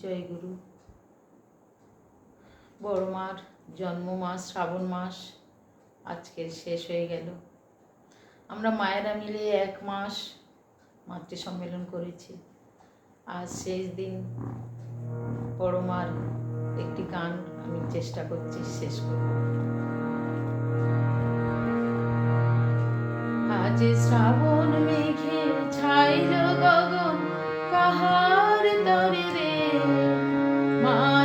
জয় গুরু বড় মার জন্ম মাস, শ্রাবণ মাস আজকে শেষ হয়ে গেল। আমরা মায়েরা মিলে এক মাস মাতৃ সম্মেলন করেছি। আর শেষ দিন। বড় মার একটি গান আমি চেষ্টা করছি শেষ করব আজ শ্রাবণ my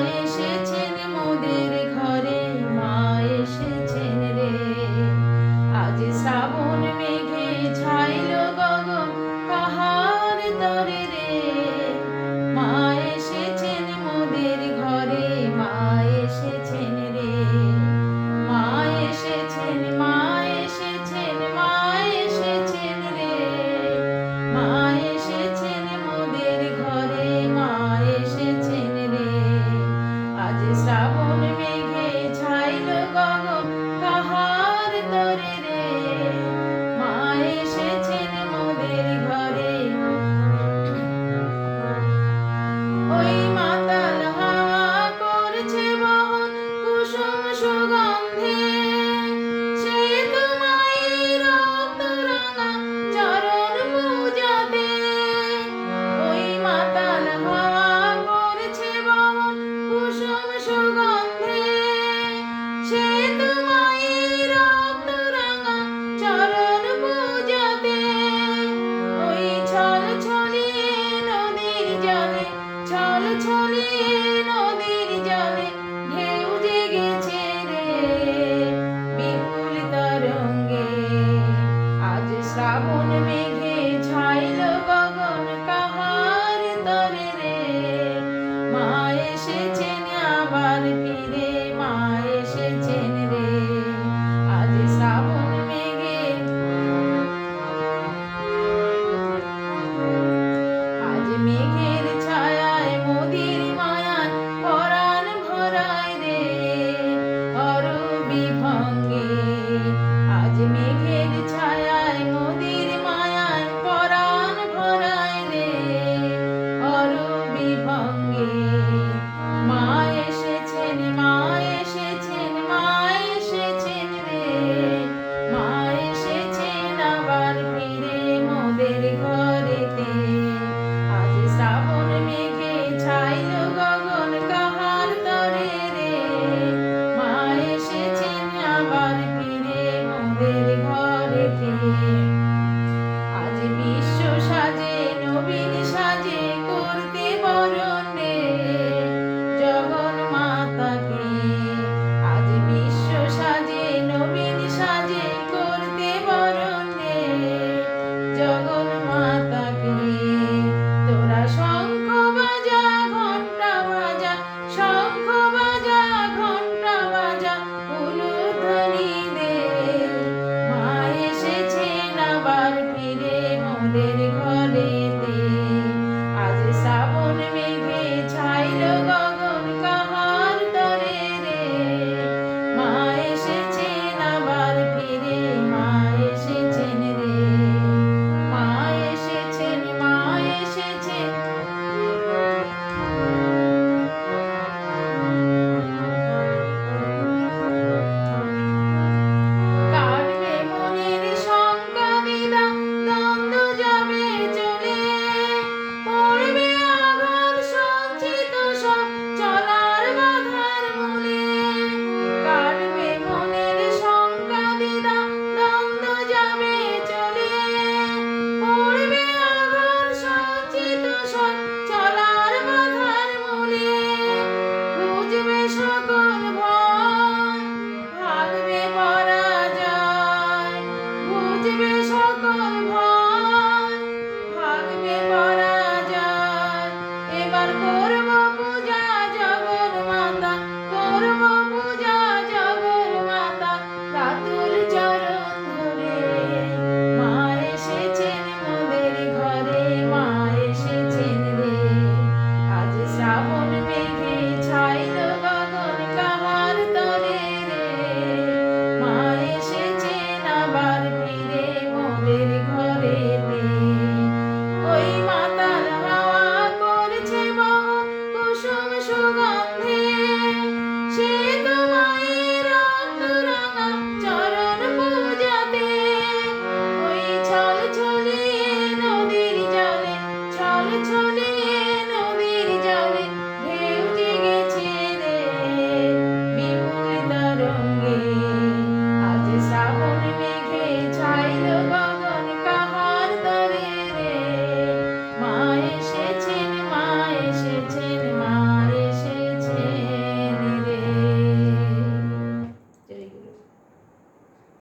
চলি নদীর জলে। কাটিবে সকল ভয়